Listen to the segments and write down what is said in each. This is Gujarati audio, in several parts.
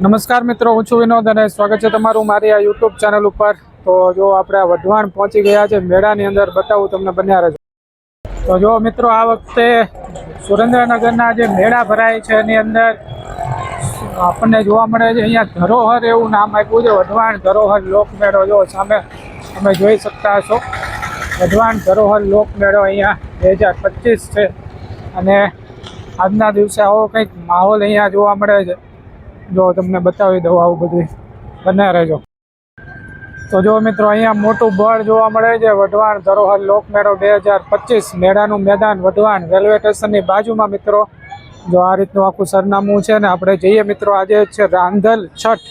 નમસ્કાર મિત્રો, હું છું વિનોદ અને સ્વાગત છે તમારું મારી આ યુટ્યુબ ચેનલ ઉપર. તો જો આપણે વઢવાણ પહોંચી ગયા છે, મેળાની અંદર બતાવું તમને બન્યા રહેજો તો જો મિત્રો, આ વખતે સુરેન્દ્રનગરના જે મેળા ભરાય છે, એની અંદર આપણને જોવા મળે છે, અહીંયા ધરોહર એવું નામ આપ્યું છે, વઢવાણ ધરોહર લોકમેળો. જો સામે તમે જોઈ શકતા હશો, વઢવાણ ધરોહર લોકમેળો અહીંયા બે હજાર પચીસ છે. અને આજના દિવસે આવો કંઈક માહોલ અહીંયા જોવા મળે છે. જો તમને બતાવી દઉં આવું બધું. બને રહેજો. તો જો મિત્રો, અહીંયા મોટું બળ જોવા મળે છે. વઢવાણ ધરોહર લોકમેળો બે હજાર પચીસ મેળાનું મેદાન વઢવાણ રેલવે સ્ટેશનની બાજુમાં મિત્રો. જો આ રીતનું આખું સરનામું છે ને, આપણે જઈએ મિત્રો, આજે છે રાંધલ છઠ.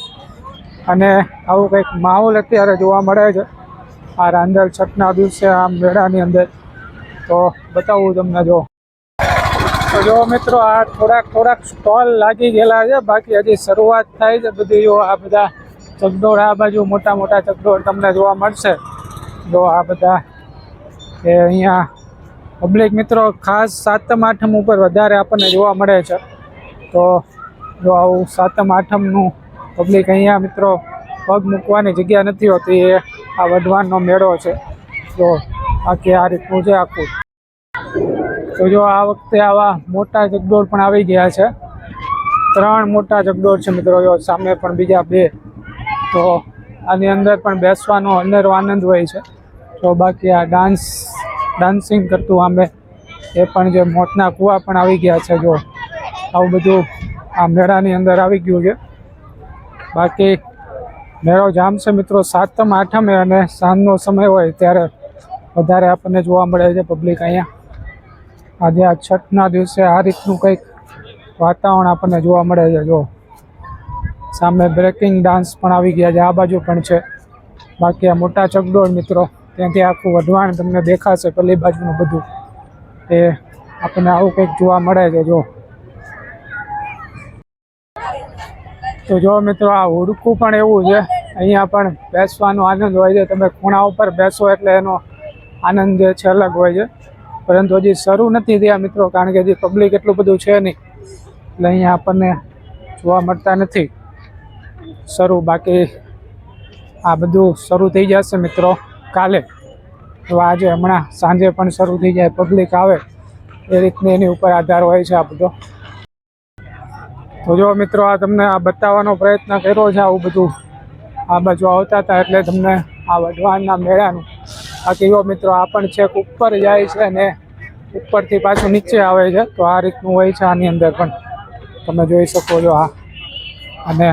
અને આવું કંઈક માહોલ અત્યારે જોવા મળે છે. આ રાંધલ છઠના દિવસે આ મેળાની અંદર. તો બતાવું તમને જો. તો જો મિત્રો, આ થોડાક થોડાક સ્ટોલ લાગી ગયેલા છે. બાકી હજી શરૂઆત થાય છે બધી. આ બધા ચકડોળ આ બાજુ મોટા મોટા ચકડોળ તમને જોવા મળશે. જો આ બધા એ અહીંયા પબ્લિક મિત્રો, ખાસ સાતમ, આઠમ ઉપર વધારે આપણને જોવા મળે છે. તો જો આવું સાતમ, આઠમનું પબ્લિક અહીંયા મિત્રો પગ મૂકવાની જગ્યા નથી હોતી. એ આ વઢવાનનો મેળો છે. જો બાકી આ રીતનું છે આખું. તો જો આ વખતે આવા મોટા ચકડોળ પણ આવી ગયા છે. ત્રણ મોટા ચકડોળ છે મિત્રો, જો સામે પણ બીજા બે. તો આની અંદર પણ બેસવાનો અનેરો આનંદ હોય છે. તો બાકી આ ડાન્સ, ડાન્સિંગ કરતું આમે એ પણ જે મોતના કૂવા પણ આવી ગયા છે, જો આવું બધું આ મેળાની અંદર આવી ગયું છે. બાકી મેળો જામશે મિત્રો, સાતમ, આઠમે અને સાંજનો સમય હોય ત્યારે વધારે આપણને જોવા મળે છે પબ્લિક અહીંયા. આજે આ છઠના દિવસે આ રીતનું કંઈક વાતાવરણ આપણને જોવા મળે છે. જો સામે બ્રેકિંગ ડાન્સ પણ આવી ગયા છે. આ બાજુ પણ છે. બાકી આ મોટા ચગડોળ મિત્રો, ત્યાંથી આખું વઢવાણ તમને દેખાશે પેલી બાજુનું બધું. એ આપણને આવું કંઈક જોવા મળે છે. જો. તો જો મિત્રો, આ હુડકું પણ એવું છે. અહીંયા પણ બેસવાનો આનંદ હોય છે. તમે ખૂણા ઉપર બેસો એટલે એનો આનંદ જે છે, અલગ હોય છે. પરંતુ હજી શરૂ નથી થયા મિત્રો, કારણ કે હજી પબ્લિક એટલું બધું છે નહીં. એટલે અહીંયા આપણને જોવા મળતા નથી. શરૂ, બાકી આ બધું શરૂ થઈ જશે મિત્રો કાલે. તો આજે હમણાં સાંજે પણ શરૂ થઈ જાય પબ્લિક આવે. એ રીતની એની ઉપર આધાર હોય છે આ બધો. તો જો મિત્રો, આ તમને આ બતાવવાનો પ્રયત્ન કર્યો છે, આવું બધું આ બાજુ આવતા હતા એટલે તમને આ વઢવાણના મેળાનું બાકી જો મિત્રો, આ પણ છેક ઉપર જાય છે અને ઉપરથી પાછું નીચે આવે છે. તો આ રીતનું હોય છે આની અંદર પણ. તમે જોઈ શકો છો આ. અને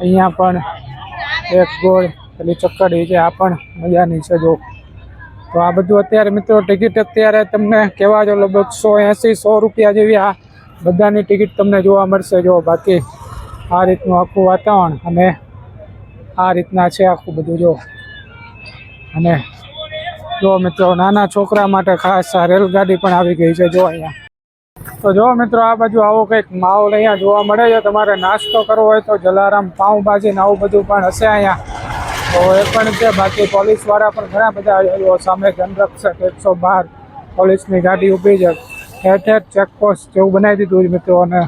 અહીંયા પણ એક ગોળ, પેલી ચક્કડી છે, આ પણ મજાની છે, જો. તો આ બધું અત્યારે મિત્રો, ટિકિટ અત્યારે તમને કહેવા જો લગભગ સો એંસી, સો રૂપિયા જેવી આ બધાની ટિકિટ તમને જોવા મળશે, જો. બાકી આ રીતનું આખું વાતાવરણ અને આ રીતના છે આખું બધું, જો. અને જો મિત્રો, નાના છોકરા માટે ખાસ આ રેલગાડી પણ આવી ગઈ છે, જો અહીંયા. તો જો મિત્રો, આ બાજુ આવો કંઈક માહોલ અહીંયા જોવા મળે છે. તમારે નાસ્તો કરવો હોય તો જલારામ પાઉંભાજી ને આવું બધું પણ હશે અહીંયા. તો એ પણ છે, બાકી પોલીસવાળા પણ ઘણા બધા સામે જનરક્ષક એકસો બાર પોલીસની ગાડી ઊભી છે. ઠેર ઠેર ચેકપોસ્ટ જેવું બનાવી દીધું છે મિત્રો, અને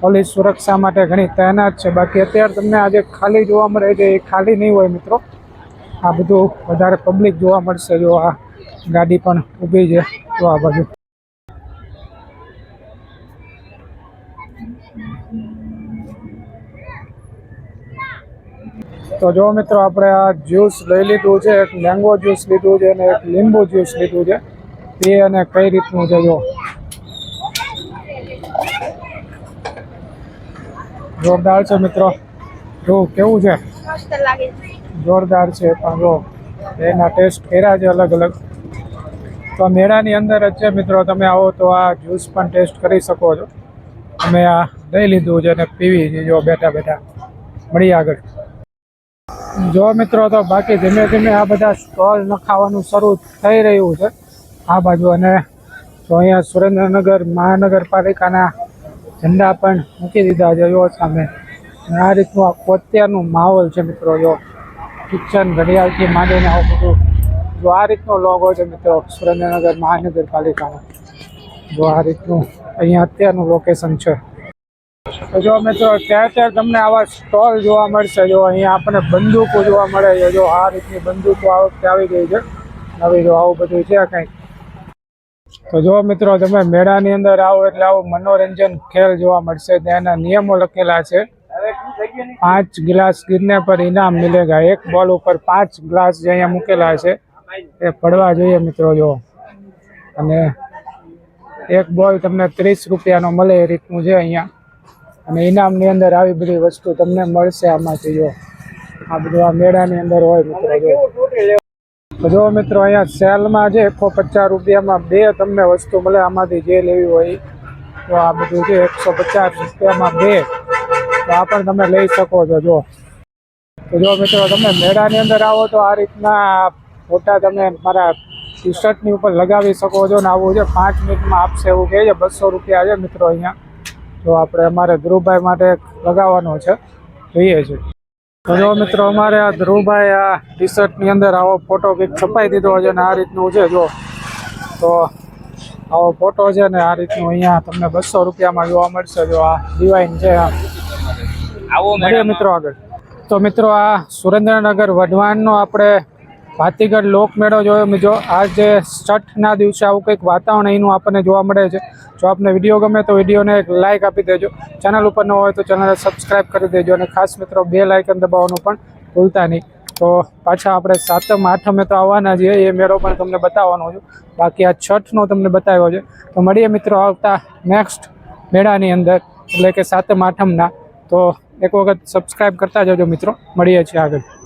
પોલીસ સુરક્ષા માટે ઘણી તૈનાત છે. બાકી અત્યારે તમને આજે ખાલી જોવા મળે છે, એ ખાલી નહીં હોય મિત્રો. આ બધું વધારે પબ્લિક જોવા મળશે જો આ ગાડી પણ ઊભી છે તો આ બાજુ. તો જો મિત્રો આપણે આ જ્યુસ લઈ લીધું છે, એક મેંગો જ્યુસ લીધું છે અને એક લીંબુ જ્યુસ લીધું છે. એ અને કઈ રીતનું છે જો? જોરદાર છે મિત્રો, જો કેવું છે. જોરદાર છે પણ જો એના ટેસ્ટ કર્યા છે અલગ અલગ. તો મેળાની અંદર જ છે મિત્રો, તમે આવો તો આ જ્યુસ પણ ટેસ્ટ કરી શકો છો. અમે આ લઈ લીધું છે અને પીવી જો બેઠા બેઠા મળીએ આગળ. જો મિત્રો, તો બાકી ધીમે ધીમે આ બધા સ્ટોલ નખાવાનું શરૂ થઈ રહ્યું છે. આ બાજુ અને તો અહીંયા સુરેન્દ્રનગર મહાનગરપાલિકાના ઝંડા પણ મૂકી દીધા છે. જો સામે. આ રીતનું આ અત્યારનું માહોલ છે મિત્રો, જો. કિચન ઘડિયાળથી માંડીને આવું બધું. જો આ રીતનો લોગો છે મિત્રો, સુરેન્દ્રનગર મહાનગરપાલિકાનો જો આ રીતનું અહીંયા અત્યારનું લોકેશન છે. તો જો મિત્રો, ત્યાં ત્યાં તમને આવા સ્ટોલ જોવા મળશે. જો અહીંયા આપણને બંદૂકો જોવા મળે. છે જો આ રીતની બંદૂકો આ વખતે આવી ગઈ છે. નવી જો આવું બધું છે કંઈક તો જો મિત્રો, તમે મેળાની અંદર આવો એટલે આવું મનોરંજન ખેલ જોવા મળશે. ત્યાંના નિયમો લખેલા છે. પાંચ ગ્લાસ ગીરને પર ઇનામ મિલેગા. એક બોલ ઉપર પાંચ ગ્લાસ જે અહીંયા મૂકેલા છે, એ પડવા જોઈએ મિત્રો, જો. અને એક બોલ તમને ત્રીસ રૂપિયાનો મળે એ રીતનું છે અહીંયા. અને ઇનામની અંદર આવી બધી વસ્તુ તમને મળશે આમાંથી, જો. આ બધું આ મેળાની અંદર હોય મિત્રો, જો. જો મિત્રો, અહીંયા સેલમાં છે એકસો પચાસ રૂપિયામાં બે તમને વસ્તુ મળે, આમાંથી જે લેવી હોય તો આ બધું છે એકસો પચાસ રૂપિયામાં બે. તો આ પણ તમે લઈ શકો છો, જો. તો જો મિત્રો, તમે મેળાની અંદર આવો તો આ રીતના ફોટા તમે મારા ટી શર્ટની ઉપર લગાવી શકો છો ને આવું છે. પાંચ મિનિટમાં આપશે એવું કહે છે. બસો રૂપિયા છે મિત્રો અહીંયા. તો આપણે અમારે ધ્રુવભાઈ માટે લગાવવાનો છે. જોઈએ છે. તો જો મિત્રો, અમારે આ ધ્રુવભાઈ આ ટી શર્ટની અંદર આવો ફોટો કંઈક છપાઈ દીધો છે ને આ રીતનું છે, જો. તો આવો ફોટો છે ને આ રીતનું અહીંયા તમને બસો રૂપિયામાં જોવા મળશે, જો. આ ડિવાઇન છે, આ. આવો મળીએ મિત્રો આગળ. તો મિત્રો આ સુરેન્દ્રનગર વઢવાણનો આપણે ભાતીગઢ લોકમેળો જોયો મિત્રો. આજે જે છઠના દિવસે આવું કંઈક વાતાવરણ અહીંનું આપણને જોવા મળે છે. જો આપને વીડિયો ગમે તો વિડીયોને એક લાઇક આપી દેજો. ચેનલ ઉપર ન હોય તો ચેનલને સબસ્ક્રાઈબ કરી દેજો અને ખાસ મિત્રો બે લાઇકન દબાવવાનું પણ ભૂલતા નહીં. તો પાછા આપણે સાતમ આઠમે તો આવવાના છીએ. એ મેળો પણ તમને બતાવવાનો છું. બાકી આ છઠનો તમને બતાવ્યો છે. તો મળીએ મિત્રો આવતા નેક્સ્ટ મેળાની અંદર. એટલે કે સાતમ આઠમના. તો એક વખત સબસ્ક્રાઇબ કરતા જજો મિત્રો. મળીએ છીએ આગળ.